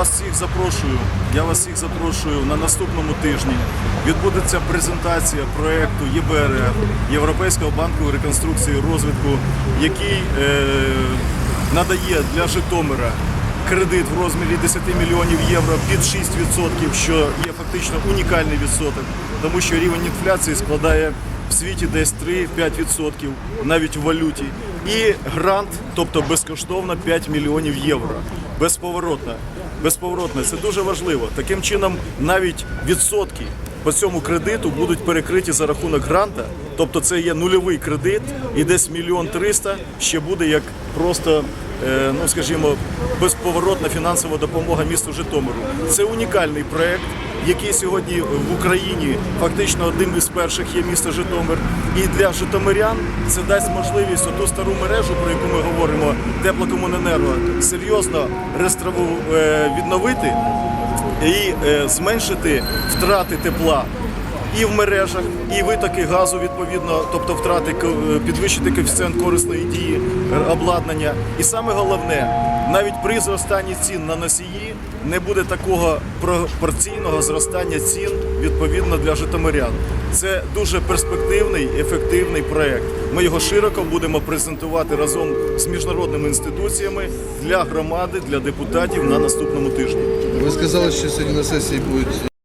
Вас всіх запрошую. Я вас всіх запрошую на наступному тижні. Відбудеться презентація проекту ЄБРР Європейського банку реконструкції розвитку, який е, надає для Житомира кредит в розмірі 10 мільйонів євро під 6%, що є фактично унікальний відсоток, тому що рівень інфляції складає в світі десь 3-5% навіть в валюті. І грант, тобто безкоштовно 5 мільйонів євро. Безповоротно. Безповоротно. Це дуже важливо. Таким чином, навіть відсотки по цьому кредиту будуть перекриті за рахунок гранта. Тобто це є нульовий кредит, і десь мільйон триста ще буде як просто, е, ну скажімо, безповоротна фінансова допомога місту Житомиру. Це унікальний проект, який сьогодні в Україні фактично одним із перших є місто Житомир. І для житомирян це дасть можливість оту стару мережу, про яку ми говоримо, теплокомуненерго, серйозно е, відновити і е, зменшити втрати тепла. І в мережах, і витоки газу відповідно, тобто втрати е, підвищити коефіцієнт корисної дії е, обладнання. І саме головне, навіть при зростанні цін на носії не буде такого пропорційного зростання цін відповідно для житомирян. Це дуже перспективний, ефективний проект. Ми його широко будемо презентувати разом з міжнародними інституціями для громади, для депутатів на наступному тижні. Ви сказали, що сьогодні на сесії будуть